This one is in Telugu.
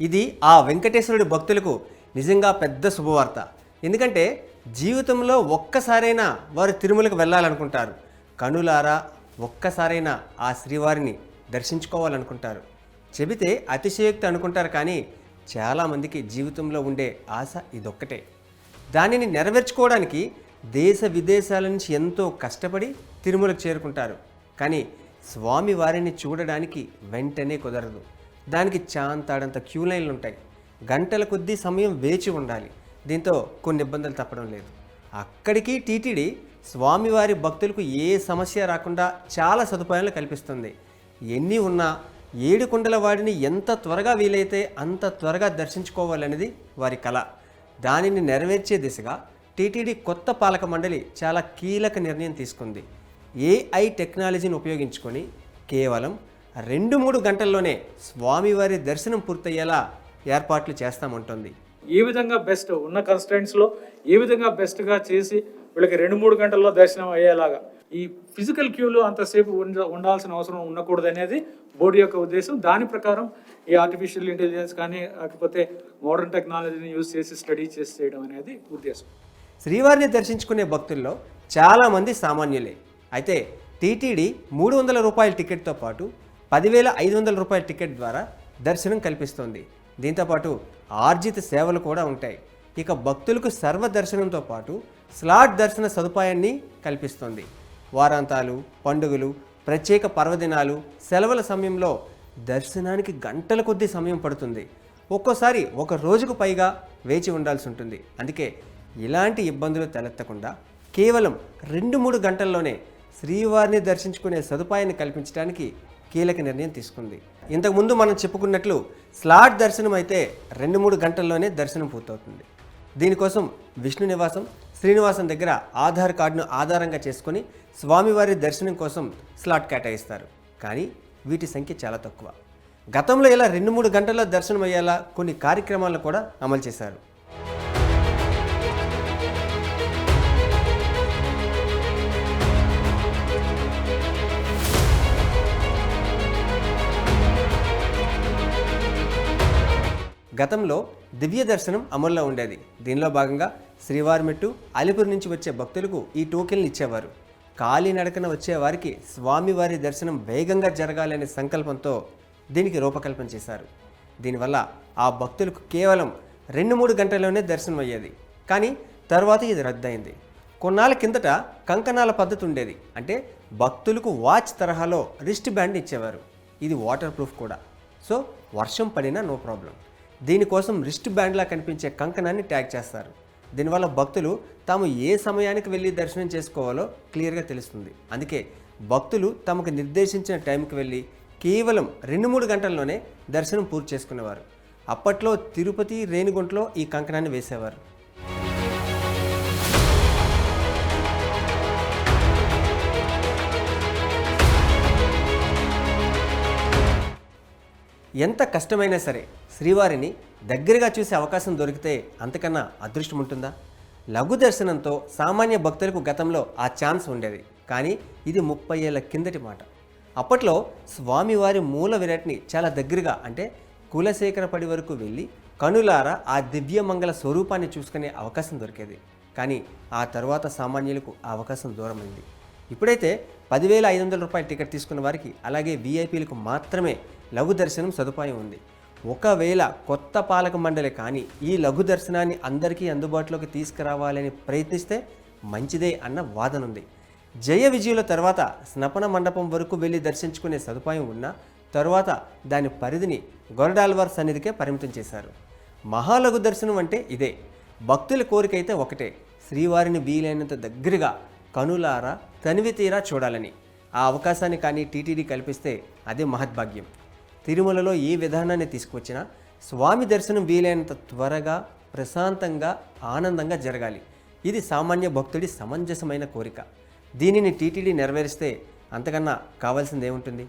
ఇది ఆ వెంకటేశ్వరుడి భక్తులకు నిజంగా పెద్ద శుభవార్త. ఎందుకంటే జీవితంలో ఒక్కసారైనా వారు తిరుమలకు వెళ్ళాలనుకుంటారు. కనులారా ఒక్కసారైనా ఆ శ్రీవారిని దర్శించుకోవాలనుకుంటారు. చెబితే అతిశయోక్తి అనుకుంటారు కానీ చాలామందికి జీవితంలో ఉండే ఆశ ఇదొక్కటే. దానిని నెరవేర్చుకోవడానికి దేశ విదేశాల నుంచి ఎంతో కష్టపడి తిరుమలకు చేరుకుంటారు. కానీ స్వామి వారిని చూడడానికి వెంటనే కుదరదు. దానికి చాంతాడంత క్యూ లైన్లు ఉంటాయి. గంటల కొద్దీ సమయం వేచి ఉండాలి. దీంతో కొన్ని ఇబ్బందులు తప్పడం లేదు. అక్కడికి టీటీడీ స్వామివారి భక్తులకు ఏ సమస్య రాకుండా చాలా సదుపాయాలు కల్పిస్తుంది. ఎన్ని ఉన్నా ఏడు కుండల వాడిని ఎంత త్వరగా వీలైతే అంత త్వరగా దర్శించుకోవాలనేది వారి కళ దానిని నెరవేర్చే దిశగా టీటీడీ కొత్త పాలక మండలి చాలా కీలక నిర్ణయం తీసుకుంది. ఏఐ టెక్నాలజీని ఉపయోగించుకొని కేవలం రెండు మూడు గంటల్లోనే స్వామివారి దర్శనం పూర్తయ్యేలా ఏర్పాట్లు చేస్తామంటోంది. ఏ విధంగా బెస్ట్ ఉన్న కన్స్టెంట్స్లో ఏ విధంగా బెస్ట్గా చేసి వీళ్ళకి రెండు మూడు గంటల్లో దర్శనం అయ్యేలాగా. ఈ ఫిజికల్ క్యూలో అంతసేపు ఉండ ఉండాల్సిన అవసరం ఉండకూడదు అనేది బోర్డు యొక్క ఉద్దేశం. దాని ప్రకారం ఈ ఆర్టిఫిషియల్ ఇంటెలిజెన్స్ కానీ లేకపోతే మోడర్న్ టెక్నాలజీని యూజ్ చేసి స్టడీ చేసి చేయడం అనేది ఉద్దేశం. శ్రీవారిని దర్శించుకునే భక్తుల్లో చాలామంది సామాన్యులే. అయితే టీటీడీ మూడు వందల రూపాయల టికెట్తో పాటు పదివేల ఐదు వందల రూపాయల టికెట్ ద్వారా దర్శనం కల్పిస్తోంది. దీంతోపాటు ఆర్జిత సేవలు కూడా ఉంటాయి. ఇక భక్తులకు సర్వ దర్శనంతో పాటు స్లాట్ దర్శన సదుపాయాన్ని కల్పిస్తోంది. వారాంతాలు పండుగలు ప్రత్యేక పర్వదినాలు సెలవుల సమయంలో దర్శనానికి గంటల కొద్దీ సమయం పడుతుంది. ఒక్కోసారి ఒక రోజుకు పైగా వేచి ఉండాల్సి ఉంటుంది. అందుకే ఇలాంటి ఇబ్బందులు తలెత్తకుండా కేవలం రెండు మూడు గంటల్లోనే శ్రీవారిని దర్శించుకునే సదుపాయాన్ని కల్పించడానికి కీలక నిర్ణయం తీసుకుంది. ఇంతకుముందు మనం చెప్పుకున్నట్లు స్లాట్ దర్శనం అయితే రెండు మూడు గంటల్లోనే దర్శనం పూర్తవుతుంది. దీనికోసం విష్ణు నివాసం శ్రీనివాసం దగ్గర ఆధార్ కార్డును ఆధారంగా చేసుకొని స్వామివారి దర్శనం కోసం స్లాట్ కేటాయిస్తారు. కానీ వీటి సంఖ్య చాలా తక్కువ. గతంలో ఇలా రెండు మూడు గంటల్లో దర్శనం అయ్యేలా కొన్ని కార్యక్రమాలను కూడా అమలు చేశారు. గతంలో దివ్య దర్శనం అమల్లో ఉండేది. దీనిలో భాగంగా శ్రీవారిమెట్టు అలిపురి నుంచి వచ్చే భక్తులకు ఈ టోకెన్లు ఇచ్చేవారు. కాలినడకన వచ్చే వారికి స్వామివారి దర్శనం వేగంగా జరగాలనే సంకల్పంతో దీనికి రూపకల్పన చేశారు. దీనివల్ల ఆ భక్తులకు కేవలం రెండు మూడు గంటల్లోనే దర్శనం అయ్యేది. కానీ తర్వాత ఇది రద్దయింది. కొన్నాళ్ళ కిందట కంకణాల పద్ధతి ఉండేది. అంటే భక్తులకు వాచ్ తరహాలో రిస్ట్ బ్యాండ్ ఇచ్చేవారు. ఇది వాటర్ ప్రూఫ్ కూడా. సో వర్షం పడినా నో ప్రాబ్లం. దీనికోసం రిస్ట్ బ్యాండ్లా కనిపించే కంకణాన్ని ట్యాగ్ చేస్తారు. దీనివల్ల భక్తులు తాము ఏ సమయానికి వెళ్ళి దర్శనం చేసుకోవాలో క్లియర్గా తెలుస్తుంది. అందుకే భక్తులు తమకు నిర్దేశించిన టైంకి వెళ్ళి కేవలం రెండు మూడు గంటల్లోనే దర్శనం పూర్తి చేసుకునేవారు. అప్పట్లో తిరుపతి రేణిగుంటలో ఈ కంకణాన్ని వేసేవారు. ఎంత కష్టమైనా సరే శ్రీవారిని దగ్గరగా చూసే అవకాశం దొరికితే అంతకన్నా అదృష్టం ఉంటుందా? లఘు దర్శనంతో సామాన్య భక్తులకు గతంలో ఆ ఛాన్స్ ఉండేది. కానీ ఇది ముప్పై ఏళ్ళ కిందటి మాట. అప్పట్లో స్వామివారి మూల విరాట్ని చాలా దగ్గరగా అంటే కులశేఖరపడి వరకు వెళ్ళి కనులారా ఆ దివ్యమంగళ స్వరూపాన్ని చూసుకునే అవకాశం దొరికేది. కానీ ఆ తర్వాత సామాన్యులకు ఆ అవకాశం దూరమైంది. ఇప్పుడైతే పదివేల ఐదు వందల రూపాయల టికెట్ తీసుకున్న వారికి అలాగే వీఐపీలకు మాత్రమే లఘు దర్శనం సదుపాయం ఉంది. ఒకవేళ కొత్త పాలక మండలి కానీ ఈ లఘు దర్శనాన్ని అందరికీ అందుబాటులోకి తీసుకురావాలని ప్రయత్నిస్తే మంచిదే అన్న వాదన ఉంది. జయ విజయుల తర్వాత స్నపన మండపం వరకు వెళ్ళి దర్శించుకునే సదుపాయం ఉన్నా తరువాత దాని పరిధిని గొరడాల్వార్ సన్నిధికే పరిమితం చేశారు. మహాలఘు దర్శనం అంటే ఇదే. భక్తుల కోరిక అయితే ఒకటే. శ్రీవారిని వీలైనంత దగ్గరగా కనులారా తనివి తీరా చూడాలని. ఆ అవకాశాన్ని కానీ టీటీడీ కల్పిస్తే అదే మహద్భాగ్యం. తిరుమలలో ఏ విధానాన్ని తీసుకొచ్చినా స్వామి దర్శనం వీలైనంత త్వరగా ప్రశాంతంగా ఆనందంగా జరగాలి. ఇది సామాన్య భక్తుడి సమంజసమైన కోరిక. దీనిని టీటీడీ నెరవేరిస్తే అంతకన్నా కావాల్సింది ఏముంటుంది